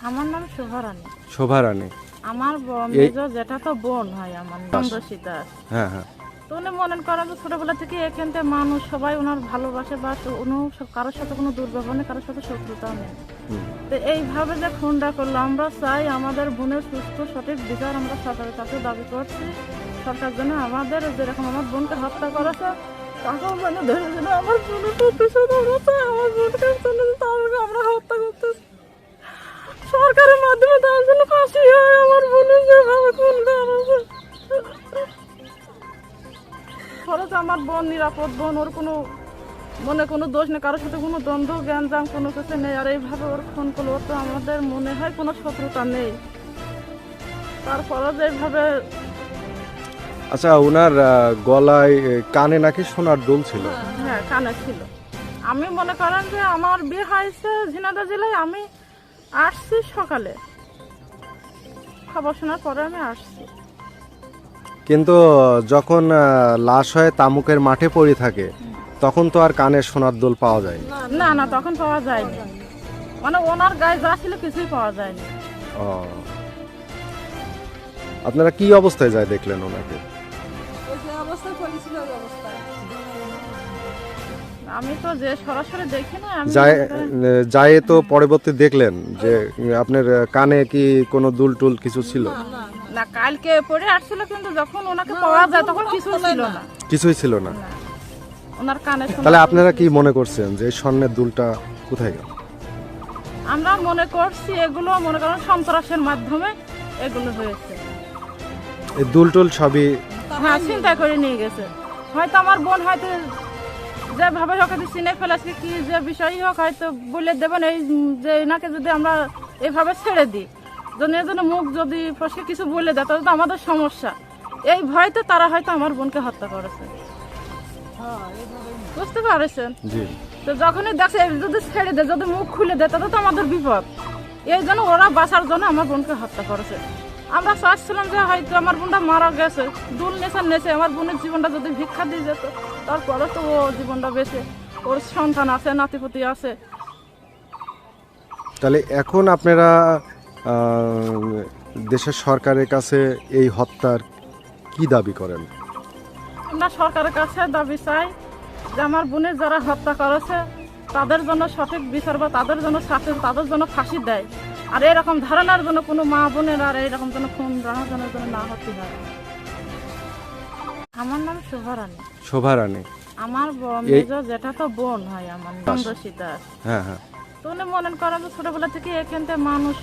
আমার নাম শোভারানী শোভা রানী। আমার মেজো যেটা তো বোন হয় আমার নন্দসী হ্যাঁ হ্যাঁ। তো উনি মনে করেন যে ছোটবেলা থেকে এখান থেকে মানুষ সবাই ওনার ভালোবাসে বা উনি কারোর সাথে কোনো দুর্ব্যবহার নেই কারোর সাথে শত্রুতা নেই। তো এইভাবে যে খুনটা করল আমরা চাই আমাদের বোনের সুস্থ সঠিক বিচার আমরা সরকারের কাছে দাবি করছি। সরকার যেন আমাদের যেরকম আমার বোনকে হত্যা করেছে তাকেও যেন ধরে যেন আমার বোনের প্রতিশোধ আমার বোনকে আমরা আমার বোন নিরাপদ বোন ওর কোনো মনে কোনো দোষ নেই কারোর সাথে কোনো দ্বন্দ্ব জ্ঞানজাম কোনো কিছু নেই। আর এইভাবে ওর ফোন করলে ওর তো আমাদের মনে হয় কোনো শত্রুতা নেই। তারপরে যে এইভাবে আচ্ছা ওনার গলায় কানে নাকি সোনার দুল ছিল? হ্যাঁ কানে ছিল। আমি মনে করেন যে আমার বিয়ে হয়েছে ঝিনাদা জেলায় আমি আসছি সকালে। খবর শোনার পরে আমি আসছি। কিন্তু যখন লাশ হয় তামুকের মাঠে পড়ে থাকে তখন তো আর কানের সোনার দোল পাওয়া যায় না। না তখন পাওয়া যায়নি। মানে ওনার গায়ে যা ছিল কিছুই পাওয়া যায়নি। ও। আপনারা কি অবস্থায় যায় দেখলেন ওনাকে? আমি তো যে সরাসরি দেখি না যায় যায় তো পরবর্তী দেখলেন যে আপনার কানে কি কোনো দুল টুল কিছু ছিল? না কালকে পড়ে আসছিল কিন্তু যখন ওনাকে পাওয়া যায় তখন কিছু ছিল না। কিছুই ছিল না। না। ওনার কানে তাহলে আপনারা কি মনে করছেন যে এই স্বর্ণের দুলটা কোথায় গেল? আমরা মনে করছি এগুলো মনে করেন সন্ত্রাসের মাধ্যমে এগুলো হয়েছে। এই দুল টুল সবই হ্যাঁ চিন্তা করে নিয়ে গেছে। হয়তো আমার বোন হয়তো যেভাবে হোক হয়তো চিনে ফেলেছে কি যে বিষয়ই হোক হয়তো বলে দেবেন এই যে এনাকে যদি আমরা এভাবে ছেড়ে দিই। যদি এজন্য মুখ যদি ফসকে কিছু বলে দেয় তাহলে তো আমাদের সমস্যা। এই ভয়তে তারা হয়তো আমার বোনকে হত্যা করেছে। বুঝতে পারছেন? তো যখনই দেখছে এই যদি ছেড়ে দেয় যদি মুখ খুলে দেয় তাহলে তো আমাদের বিপদ। এই জন্য ওরা বাঁচার জন্য আমার বোনকে হত্যা করেছে। আমরা চাচ্ছিলাম যে হয়তো আমার বোনটা মারা গেছে দুল নেশা নেছে আমার বোনের জীবনটা যদি ভিক্ষা দিয়ে যেত তারপরে তো ও জীবনটা বেঁচে। ওর সন্তান আছে নাতিপতি আছে। তাহলে এখন আপনারা দেশের সরকারের কাছে এই হত্যার কি দাবি করেন? আমরা সরকারের কাছে দাবি চাই যে আমার বোনের যারা হত্যা করেছে তাদের জন্য সঠিক বিচার বা তাদের জন্য শাস্তি তাদের জন্য ফাঁসি দেয়। আর এরকম ধারণার জন্য কোনো মা বোনের আর এরকম যেন খুন রাহাজনের জন্য না হতে হয়। আমার নাম শোভারানী শোভা রানী। আমার এই- যেটা তো বোন হয় আমার নন্দসী দাস হ্যাঁ হ্যাঁ। তো উনি মনে করেন ছোটবেলা থেকে এখান থেকে মানুষ